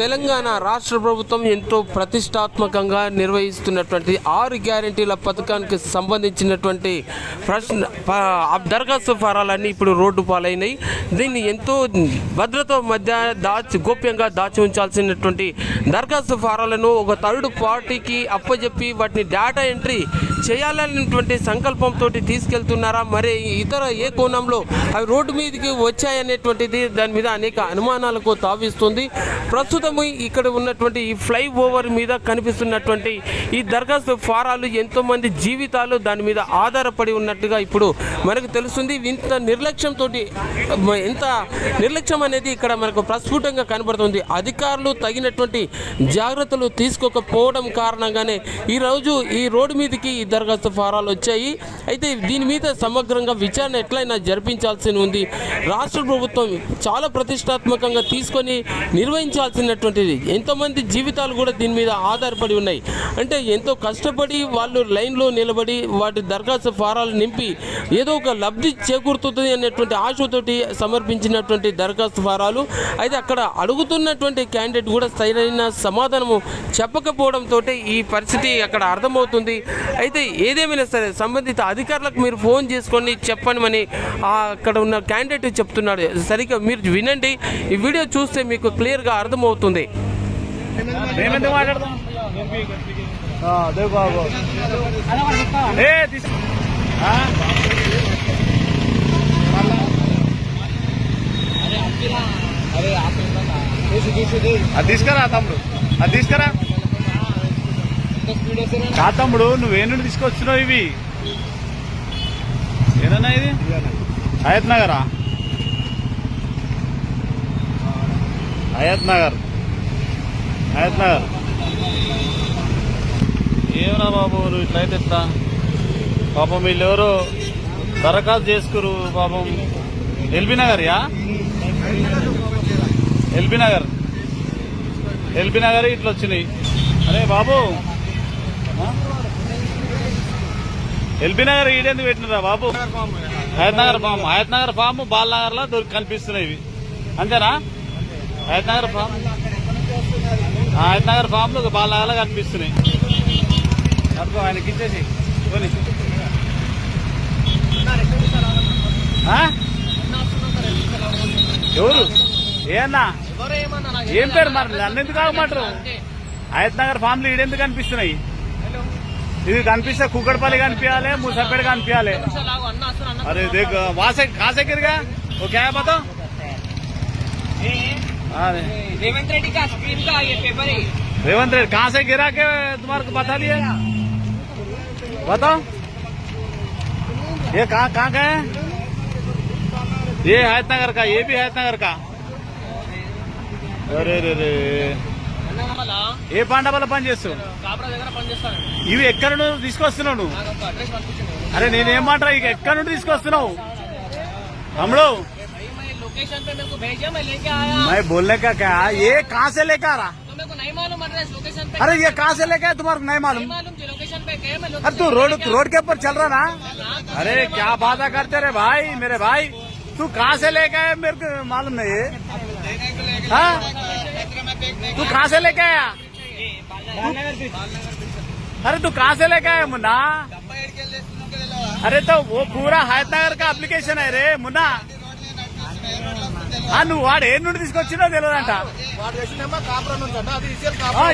తెలంగాణ రాష్ట్ర ప్రభుత్వం ఎంతో ప్రతిష్టాత్మకంగా నిర్వహిస్తున్నటువంటి ఆరు గ్యారంటీల పథకానికి సంబంధించినటువంటి ప్రశ్న దరఖాస్తు ఫారాలన్నీ ఇప్పుడు రోడ్డు పాలైనాయి. దీన్ని ఎంతో భద్రత మధ్య దాచి గోప్యంగా దాచి ఉంచాల్సినటువంటి దరఖాస్తు ఫారాలను ఒక థర్డ్ పార్టీకి అప్పజెప్పి వాటిని డేటా ఎంట్రీ చేయాలనేటువంటి సంకల్పంతో తీసుకెళ్తున్నారా? మరి ఇతర ఏ కోణంలో అవి రోడ్డు మీదకి వచ్చాయనేటువంటిది దాని మీద అనేక అనుమానాలకు తావిస్తుంది. ప్రస్తుతం ఇక్కడ ఉన్నటువంటి ఈ ఫ్లై ఓవర్ మీద కనిపిస్తున్నటువంటి ఈ దరఖాస్తు ఫారాలు ఎంతోమంది జీవితాలు దాని మీద ఆధారపడి ఉన్నట్టుగా ఇప్పుడు మనకు తెలుస్తుంది. ఇంత నిర్లక్ష్యంతో ఎంత నిర్లక్ష్యం అనేది ఇక్కడ మనకు ప్రస్ఫుటంగా కనబడుతుంది. అధికారులు తగినటువంటి జాగ్రత్తలు తీసుకోకపోవడం కారణంగానే ఈ రోజు ఈ రోడ్డు మీదకి ఈ దరఖాస్తు ఫారాలు వచ్చాయి. అయితే దీని మీద సమగ్రంగా విచారణ ఎట్లయినా జరిపించాల్సి ఉంది. రాష్ట్ర ప్రభుత్వం చాలా ప్రతిష్టాత్మకంగా తీసుకొని నిర్వహించాల్సిన అనేటువంటిది ఎంతోమంది జీవితాలు కూడా దీని మీద ఆధారపడి ఉన్నాయి. అంటే ఎంతో కష్టపడి వాళ్ళు లైన్లో నిలబడి వాటి దరఖాస్తు ఫారాలు నింపి ఏదో ఒక లబ్ధి చేకూరుతుంది అనేటువంటి ఆశతోటి సమర్పించినటువంటి దరఖాస్తు ఫారాలు. అయితే అక్కడ అడుగుతున్నటువంటి క్యాండిడేట్ కూడా సరైన సమాధానము చెప్పకపోవడంతో ఈ పరిస్థితి అక్కడ అర్థమవుతుంది. అయితే ఏదేమైనా సరే సంబంధిత అధికారులకు మీరు ఫోన్ చేసుకొని చెప్పమని అక్కడ ఉన్న క్యాండిడేట్ చెప్తున్నాడు. సరిగ్గా మీరు వినండి. ఈ వీడియో చూస్తే మీకు క్లియర్గా అర్థమవుతుంది. ఆ? అది తీసుకురా తమ్ముడు. అది తీసుకురా. కా తమ్ముడు నువ్వే నుండి తీసుకొచ్చినావు ఇవి? ఏదన్నా ఇది? హయత్ నగరా? హయత్ నగర్. హయత్ ఏమరా బాబు నువ్వు ఇట్లయితే ఎట్లా? పాపం వీళ్ళెవరు దరఖాస్తు చేసుకురు పాపం. ఎల్బీ నగర్ యా ఎల్బీ నగర్. ఎల్బీ నగర్ ఇట్లా వచ్చినాయి. అరే బాబు. ఎల్బీ నగర్ ఈడెందుకు పెట్టినరా బాబు? హయత్ నగర్ ఫామ్. హయత్ నగర్ ఫామ్ బాల్ నగర్లో దొరికి కనిపిస్తున్నాయి ఇవి. అంతేనా? హయత్ నగర్ ఫామ్. నగర్ ఫామ్లో బాలనగర్లో కనిపిస్తున్నాయి. ఆయనకి ఇచ్చేసి. ఎవరు? ఏమన్నా ఏం పేరు మరి? నన్ను ఎందుకు ఆగమంటారు? దగ్గర ఫామ్ ఫామ్లు ఈడెందుకు కనిపిస్తున్నాయి? ఇది కనిపిస్తే కుక్కడపల్లి కనిపించాలి ముసాపేట కనిపించాలి. అరే దేఖ వాసే కాసేకిరిగా ఓకే క్యా रेवंत रेड्डी का स्क्रीन का ये पेपर है रेवंत रेड्डी कहाँ से गिरा के तुम्हारे को बता दिए बताओ ये कहाँ कहाँ का है ये हैत नगर का ये भी हैत नगर का అరే రే రే ఏ పాండ వల్ల పని చేస్తావు కాపరా దగ్గర పనిచేస్తాను ఇవి ఎక్కడ నుండి తీసుకొస్తున్నావు నువ్వు నాకు ఒక అడ్రస్ పంపించింది అరే నేనేమంటారా ఇక ఎక్కడ నుండి తీసుకొస్తున్నావు తమ్ముడు भाई मैं लोकेशन पे मेरे को भेजा मैं लेके आया। मैं बोलने का क्या? तो ये कहाँ से लेकर आ रहा? तो मेरे को नहीं मालूम एड्रेस लोकेशन पे अरे ये कहाँ से लेके आया? तुम्हारा नहीं मालूम। लोकेशन पे गए अरे तू रोड रोड के ऊपर चल रहा ना? हाँ, हाँ, हाँ, अरे क्या बाधा करते रहे भाई मेरे भाई। तू कहाँ से लेके आया? मेरे को मालूम नहीं है। तू कहाँ से लेके आया? अरे तू कहाँ से लेके आया मुन्ना? अरे तो वो पूरा हैदनगर का एप्लीकेशन है रे मुन्ना। నువ్వు వాడు ఏ నుండి తీసుకొచ్చినా తెలియదంట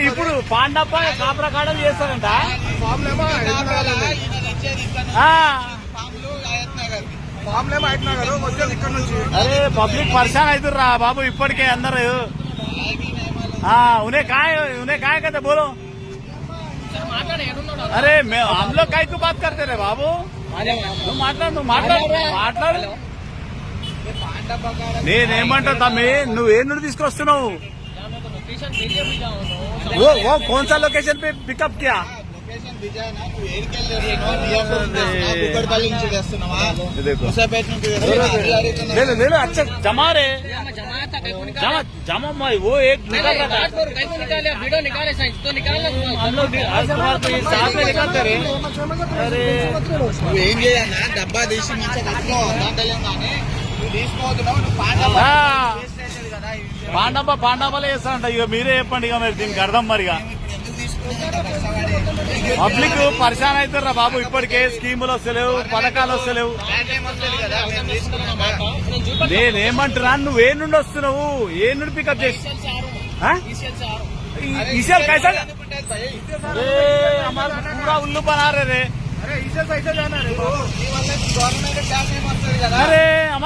ఇప్పుడు పాండప్ప కాపరా కాడ చేస్తారంట. అరే పబ్లిక్ పర్సన్ అవుతుంది రా బాబు ఇప్పటికే అందరు. ఉనే కాయ ఉనే కాయ కదా कहते అరే अरे मैं हम బాత్ काय బాబు. నువ్వు మాట్లాడు నువ్వు మాట్లాడు మాట్లాడలేవు నేనేమంటా తమ్మి నువ్వు ఏ నుండి తీసుకొస్తున్నావు क्या मेरे को लोकेशन भेजे भी जाओ वो वो कौन सा लोकेशन पे पिकअप किया కుక్కడపల్లి నుంచి తెస్తున్నావా देखो ముసాపేట నుంచి తెస్తున్నావా? ले लो ले लो अच्छा जमा रे मैं जमाया था कहीं को जमा निकाला जमा मैं वो एक निकल रहा था रात को कहीं को निकाले वीडियो निकाले साइंस तो निकालना हम लोग आज तुम्हारे को ये साथ में निकलते रहे अरे నువ్వు ఏం చేయాలన్నా డబ్బా తీసి మంచిగా కట్టుకో దాంట్లో పాండవ. పాండమ్మలే వేస్తారంట ఇక మీరే చెప్పండి ఇక మీరు దీనికి అర్థం మరిగా పబ్లిక్ పరిశాన్ అవుతారా బాబు ఇప్పటికే స్కీములు వస్తలేవు పథకాలు వస్తలేవు నేనేమంటున్నా నువ్వు ఏ నుండి వస్తున్నావు? ఏ నుండి పికప్ చేసి? కైసా ఉల్లు పనారే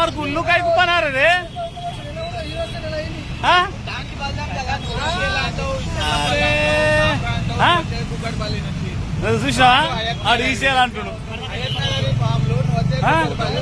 हमारे उल्लू का ही बना रहे रे हाँ? దానికి బలం కదా నువ్వు అంటావు अरे हाँ? కుక్కడపల్లి నుంచి నువ్వు చూసావా ఆడు ఈసీఎల్ అంటున్నాడు అయ్యన్నగారి ఫామ్లు నువ్వు వచ్చే ఆ? కుక్కడపల్లి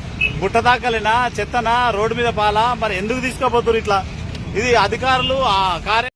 బుట్టదాకలినా చెత్తనా రోడ్డు మీద పాలా? మరి ఎందుకు తీసుకోపోతున్నారు ఇట్లా? ఇది అధికారులు ఆ కార్య